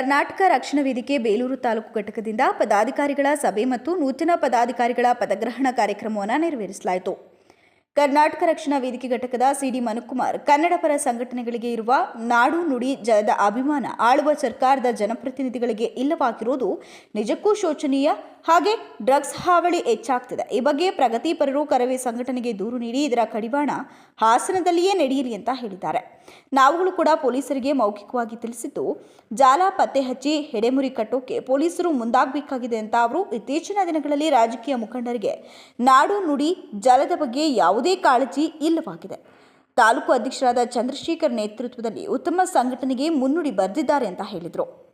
ಕರ್ನಾಟಕ ರಕ್ಷಣಾ ವೇದಿಕೆ ಬೇಲೂರು ತಾಲೂಕು ಘಟಕದಿಂದ ಪದಾಧಿಕಾರಿಗಳ ಸಭೆ ಮತ್ತು ನೂತನ ಪದಾಧಿಕಾರಿಗಳ ಪದಗ್ರಹಣ ಕಾರ್ಯಕ್ರಮವನ್ನು ನೆರವೇರಿಸಲಾಯಿತು. ಕರ್ನಾಟಕ ರಕ್ಷಣಾ ವೇದಿಕೆ ಘಟಕದ ಸಿಡಿ ಮನುಕುಮಾರ್ ಕನ್ನಡ ಪರ ಸಂಘಟನೆಗಳಿಗೆ ಇರುವ ನಾಡು ನುಡಿ ಜಲದ ಅಭಿಮಾನ ಆಳುವ ಸರ್ಕಾರದ ಜನಪ್ರತಿನಿಧಿಗಳಿಗೆ ಇಲ್ಲವಾಗಿರುವುದು ನಿಜಕ್ಕೂ ಶೋಚನೀಯ. ಹಾಗೆ ಡ್ರಗ್ಸ್ ಹಾವಳಿ ಹೆಚ್ಚಾಗ್ತಿದೆ. ಈ ಬಗ್ಗೆ ಪ್ರಗತಿಪರರು ಕರವೇ ಸಂಘಟನೆಗೆ ದೂರು ನೀಡಿ ಇದರ ಕಡಿವಾಣ ಹಾಸನದಲ್ಲಿಯೇ ನಡೆಯಲಿ ಅಂತ ಹೇಳಿದ್ದಾರೆ. ನಾವುಗಳು ಕೂಡ ಪೊಲೀಸರಿಗೆ ಮೌಖಿಕವಾಗಿ ತಿಳಿಸಿದ್ದು, ಜಾಲ ಪತ್ತೆ ಹಚ್ಚಿ ಹೆಡೆಮುರಿ ಕಟ್ಟೋಕೆ ಪೊಲೀಸರು ಮುಂದಾಗಬೇಕಾಗಿದೆ ಅಂತ ಅವರು ಇತ್ತೀಚಿನ ದಿನಗಳಲ್ಲಿ ರಾಜಕೀಯ ಮುಖಂಡರಿಗೆ ನಾಡು ನುಡಿ ಜಲದ ಬಗ್ಗೆ ಯಾವುದೇ ಕಾಳಜಿ ಇಲ್ಲವಾಗಿದೆ. ತಾಲೂಕು ಅಧ್ಯಕ್ಷರಾದ ಚಂದ್ರಶೇಖರ್ ನೇತೃತ್ವದಲ್ಲಿ ಉತ್ತಮ ಸಂಘಟನೆಗೆ ಮುನ್ನುಡಿ ಬರೆದಿದ್ದಾರೆ ಅಂತ ಹೇಳಿದರು.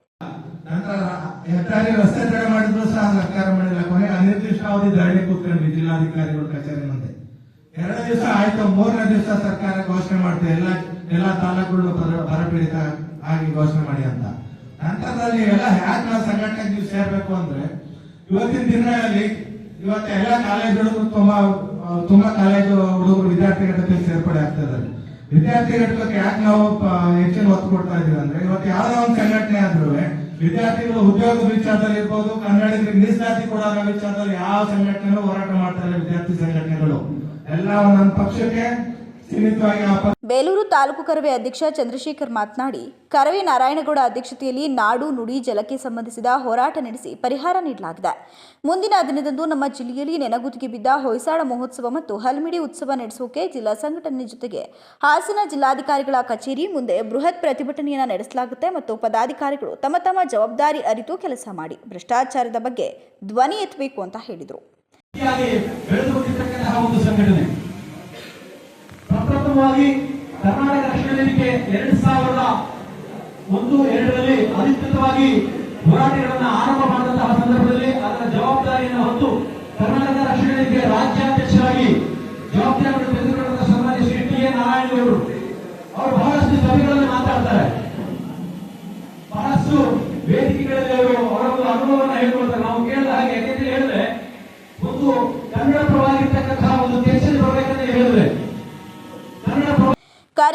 ಎರಡು ದಿವಸ ಆಯ್ತು, ಮೂರನೇ ದಿವಸ ಸರ್ಕಾರ ಘೋಷಣೆ ಮಾಡ್ತೇವೆ ಎಲ್ಲ ಎಲ್ಲ ತಾಲೂಕುಗಳು ಬರ- ಬರಪೀಡಿತ ಆಗಿ ಘೋಷಣೆ ಮಾಡಿ ಅಂತ. ನಂತರದಲ್ಲಿ ಎಲ್ಲ ಹ್ಯಾಕ್ ಸಂಘಟನೆಗೆ ನೀವು ಸೇರ್ಬೇಕು ಅಂದ್ರೆ ಇವತ್ತಿನ ದಿನಗಳಲ್ಲಿ ಇವತ್ತು ಎಲ್ಲ ಕಾಲೇಜ್ ಹುಡುಗರು ತುಂಬಾ ತುಂಬಾ ಕಾಲೇಜು ಹುಡುಗರು ವಿದ್ಯಾರ್ಥಿ ಘಟಕದಲ್ಲಿ ಸೇರ್ಪಡೆ ಆಗ್ತಾ ಇದ್ದಾರೆ. ವಿದ್ಯಾರ್ಥಿ ಘಟಕಕ್ಕೆ ಯಾಕೆ ನಾವು ಹೆಚ್ಚಿನ ಒತ್ತು ಕೊಡ್ತಾ ಇದೀವಿ ಅಂದ್ರೆ, ಇವತ್ತು ಯಾವ್ದೋ ಒಂದು ಸಂಘಟನೆ ಆದ್ರೂ ವಿದ್ಯಾರ್ಥಿಗಳು ಉದ್ಯೋಗ ವಿಚಾರದಲ್ಲಿ ಇರ್ಬೋದು, ಕನ್ನಡಿಗರಿಗೆ ಮೀಸಲಾತಿ ಕೊಡೋದ್ರ ವಿಚಾರದಲ್ಲಿ ಯಾವ ಸಂಘಟನೆಗಳು ಹೋರಾಟ ಮಾಡ್ತಾರೆ ವಿದ್ಯಾರ್ಥಿ ಸಂಘಟನೆಗಳು. ಎಲ್ಲ ಒಂದೊಂದು ಪಕ್ಷಕ್ಕೆ ಬೇಲೂರು ತಾಲೂಕು ಕರವೇ ಅಧ್ಯಕ್ಷ ಚಂದ್ರಶೇಖರ್ ಮಾತನಾಡಿ, ಕರವೇ ನಾರಾಯಣಗೌಡ ಅಧ್ಯಕ್ಷತೆಯಲ್ಲಿ ನಾಡು ನುಡಿ ಜಲಕ್ಕೆ ಸಂಬಂಧಿಸಿದ ಹೋರಾಟ ನಡೆಸಿ ಪರಿಹಾರ ನೀಡಲಾಗಿದೆ. ಮುಂದಿನ ದಿನದಂದು ನಮ್ಮ ಜಿಲ್ಲೆಯಲ್ಲಿ ನೆನಗುದಿಗೆ ಬಿದ್ದ ಹೊಯ್ಸಾಳ ಮಹೋತ್ಸವ ಮತ್ತು ಹಲ್ಮಿಡಿ ಉತ್ಸವ ನಡೆಸೋಕೆ ಜಿಲ್ಲಾ ಸಂಘಟನೆ ಜೊತೆಗೆ ಹಾಸನ ಜಿಲ್ಲಾಧಿಕಾರಿಗಳ ಕಚೇರಿ ಮುಂದೆ ಬೃಹತ್ ಪ್ರತಿಭಟನೆಯನ್ನು ನಡೆಸಲಾಗುತ್ತೆ ಮತ್ತು ಪದಾಧಿಕಾರಿಗಳು ತಮ್ಮ ತಮ್ಮ ಜವಾಬ್ದಾರಿ ಅರಿತು ಕೆಲಸ ಮಾಡಿ ಭ್ರಷ್ಟಾಚಾರದ ಬಗ್ಗೆ ಧ್ವನಿ ಎತ್ತಬೇಕು ಅಂತ ಹೇಳಿದರು. ಪ್ರಪ್ರಥಮವಾಗಿ ಕರ್ನಾಟಕ ರಕ್ಷಣಾ ವೇದಿಕೆ ಎರಡ್ ಸಾವಿರದ ಒಂದು, ಎರಡರಲ್ಲಿ ಅಧಿಕೃತವಾಗಿ ಹೋರಾಟಗಳನ್ನ ಆರಂಭ ಮಾಡಿದಂತಹ ಸಂದರ್ಭದಲ್ಲಿ ಅದರ ಜವಾಬ್ದಾರಿಯನ್ನು ಹೊತ್ತು ಕರ್ನಾಟಕ ರಕ್ಷಣಾ ವೇದಿಕೆ ರಾಜ್ಯಾಧ್ಯಕ್ಷರಾಗಿ ಜವಾಬ್ದಾರಿಯನ್ನು ತೆಗೆದುಕೊಂಡ ಸನ್ಮಾನ್ಯ ಶ್ರೀ ಟಿ ಎ ನಾರಾಯಣಗೌಡರು. ಅವರು ಬಹಳಷ್ಟು ಸಭೆಗಳಲ್ಲಿ ಮಾತಾಡ್ತಾರೆ. ಬಹಳಷ್ಟು ವೇದಿಕೆಗಳಲ್ಲಿ ಅವರು ಅವರ ಒಂದು ಅನುಭವವನ್ನು ಹೇಳ್ಕೊಳ್ತಾರೆ. ನಾವು ಕೇಳಿದ ಹಾಗೆ ಯಾಕೆಂದ್ರೆ ಹೇಳಿದ್ರೆ, ಒಂದು ಕನ್ನಡ ಪರವಾಗಿರ್ತಕ್ಕಂತಹ ಒಂದು ದೇಶದ ಬರಬೇಕಂತ ಹೇಳಿದ್ರೆ ಕನ್ನಡ ಪರ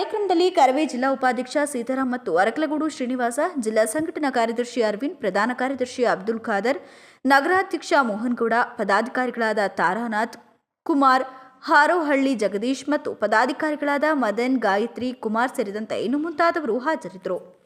ಕಾರ್ಯಕ್ರಮದಲ್ಲಿ ಕರವೇ ಜಿಲ್ಲಾ ಉಪಾಧ್ಯಕ್ಷ ಸೀತಾರಾಮ್ ಮತ್ತು ಅರಕಲಗೂಡು ಶ್ರೀನಿವಾಸ, ಜಿಲ್ಲಾ ಸಂಘಟನಾ ಕಾರ್ಯದರ್ಶಿ ಅರವಿಂದ್, ಪ್ರಧಾನ ಕಾರ್ಯದರ್ಶಿ ಅಬ್ದುಲ್ ಖಾದರ್, ನಗರಾಧ್ಯಕ್ಷ ಮೋಹನ್ಗೌಡ, ಪದಾಧಿಕಾರಿಗಳಾದ ತಾರಾನಾಥ್ ಕುಮಾರ್, ಹಾರೋಹಳ್ಳಿ ಜಗದೀಶ್ ಮತ್ತು ಪದಾಧಿಕಾರಿಗಳಾದ ಮದನ್, ಗಾಯತ್ರಿ ಕುಮಾರ್ ಸೇರಿದಂತೆ ಇನ್ನು ಮುಂತಾದವರು ಹಾಜರಿದ್ದರು.